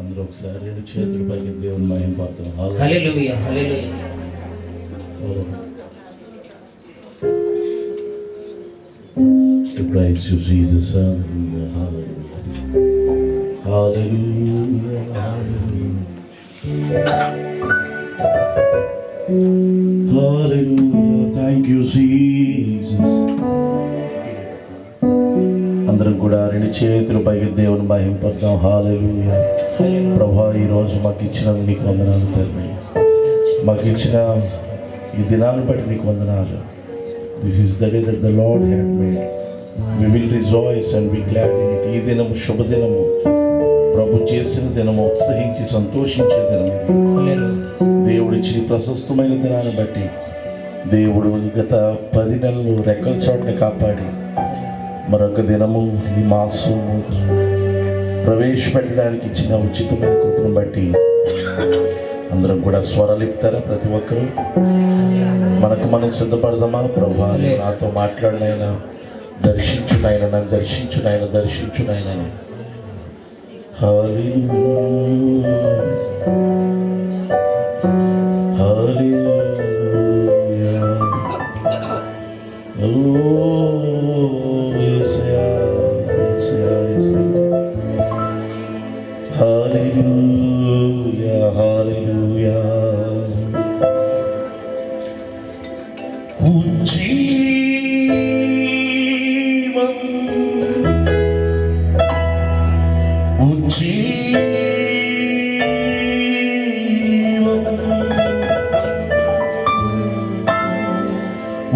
అందరూ ఒకసారి రెండు చేతులు పైకి దేవుని మహిమ పడతాం హల్లెలూయా హల్లెలూయా To praise you, Jesus. Hallelujah. Hallelujah. Hallelujah. Hallelujah. Hallelujah. Thank you, Jesus. అందరం కూడా రెండు చేతులు పైకి దేవుని మహిమ పడతాం ప్రభా ఈరోజు మాకు ఇచ్చిన నీకు వందనాలు తండ్రి. మాకు ఇచ్చిన ఈ దినాన్ని బట్టి నీకు వందనాలు. This is the day that the lord had made we will rejoice and we glad in it ఈ దినము శుభదినము. ప్రభు చేసిన దినము ఉత్సహించి సంతోషించే దినము. దేవుడు ఇచ్చిన ప్రశస్తమైన దినాన్ని బట్టి దేవుడు గత పది నెలలు రెక్కల చోటుని కాపాడి మరొక దినము ఈ మాసము ప్రవేశపెట్టడానికి ఇచ్చిన ఉచితమైన కృపను బట్టి అందరం కూడా స్వరలిప్తారా ప్రతి ఒక్కరూ. మనకు మనం సిద్ధపడదామా? ప్రభా నాతో మాట్లాడినైనా దర్శించునైనా నన్ను దర్శించునైనా దర్శించునైనా. హరి హరి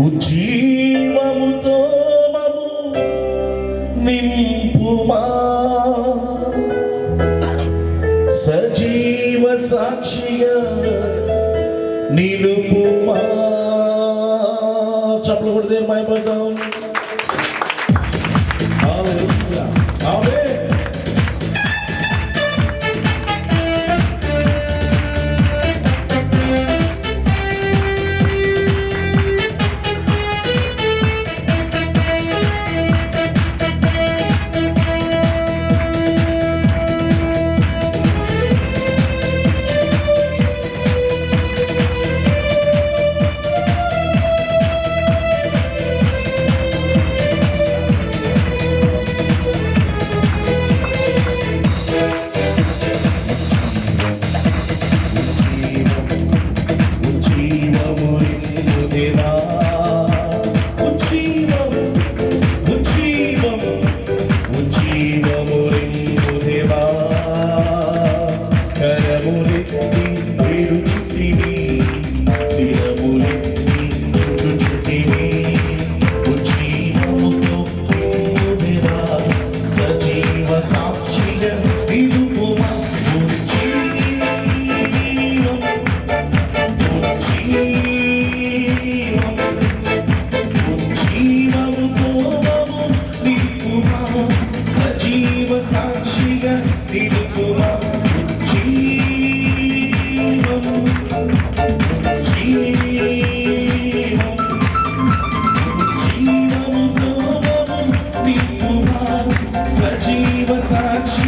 ఉజ్జీవముతో మము నింపుమా. సజీవ సాక్షిగా నిలుపుమా. చప్పుడు కూడా దేని భయపడతాం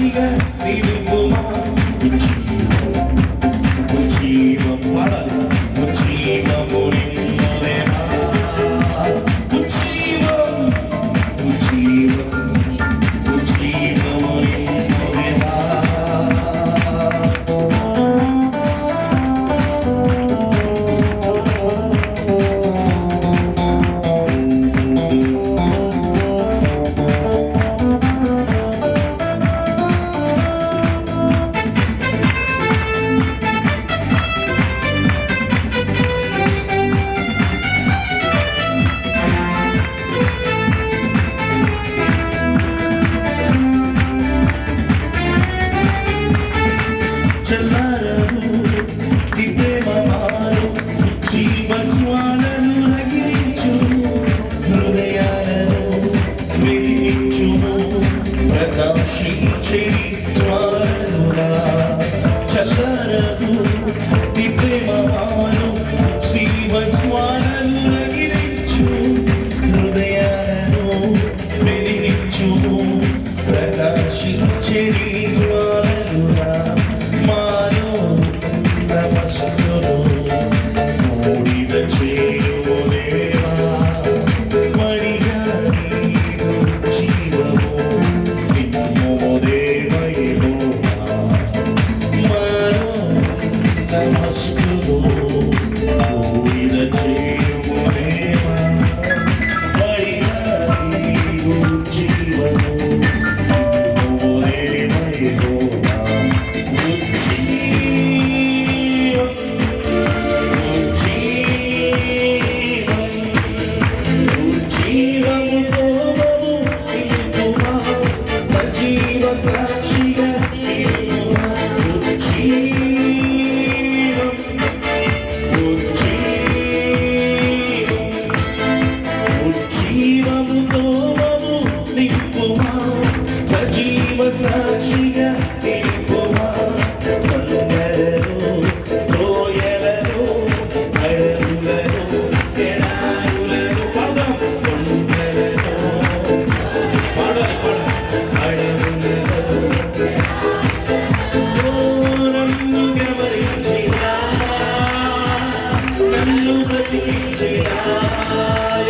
సాక్షిగా నిలుపుమా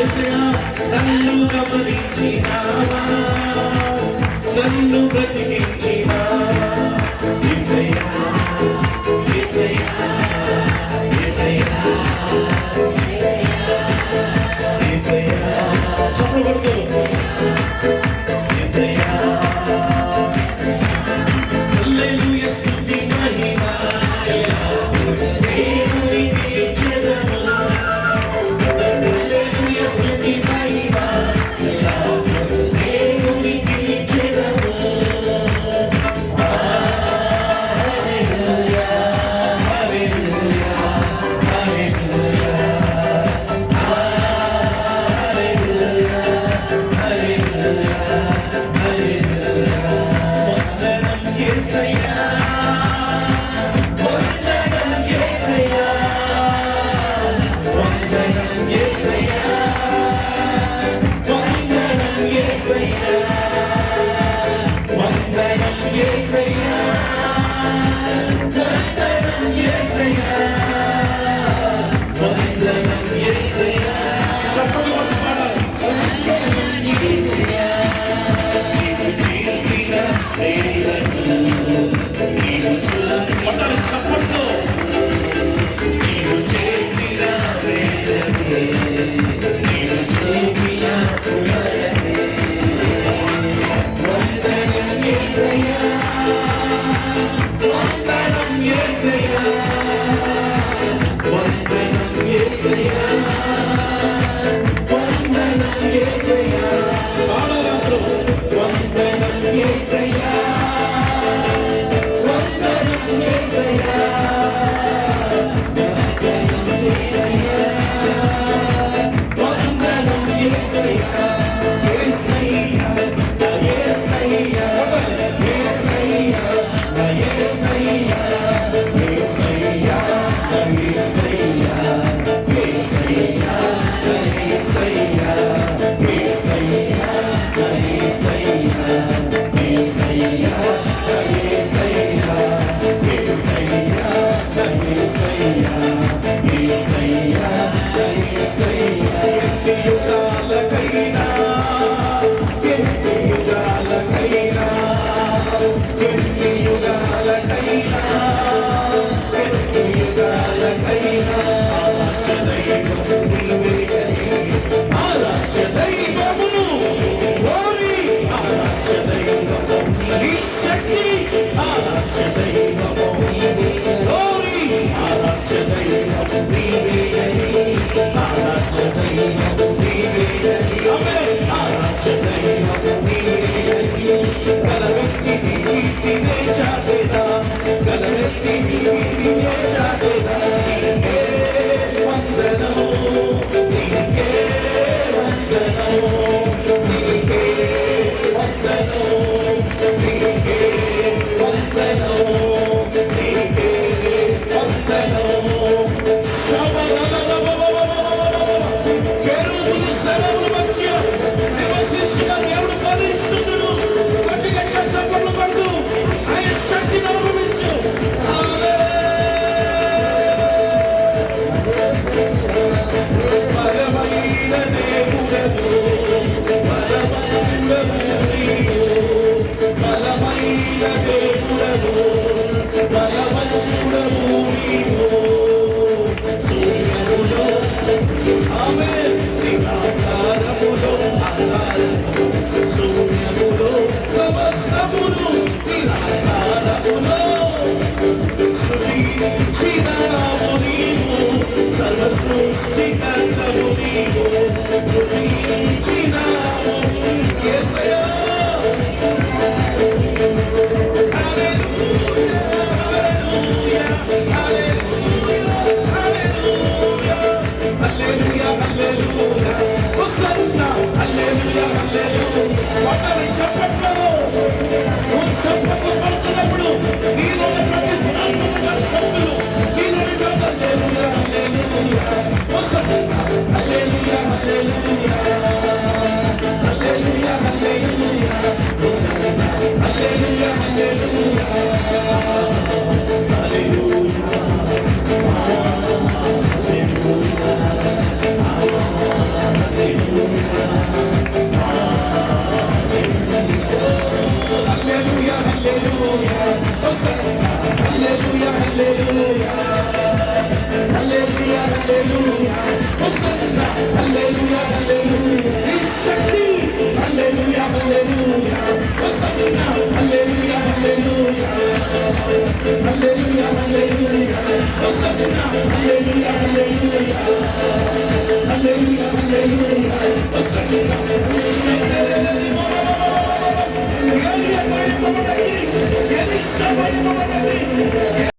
యేసయ్యా నన్ను గమనించినావా? నన్ను బ్రతికించినా చెప్పట్లు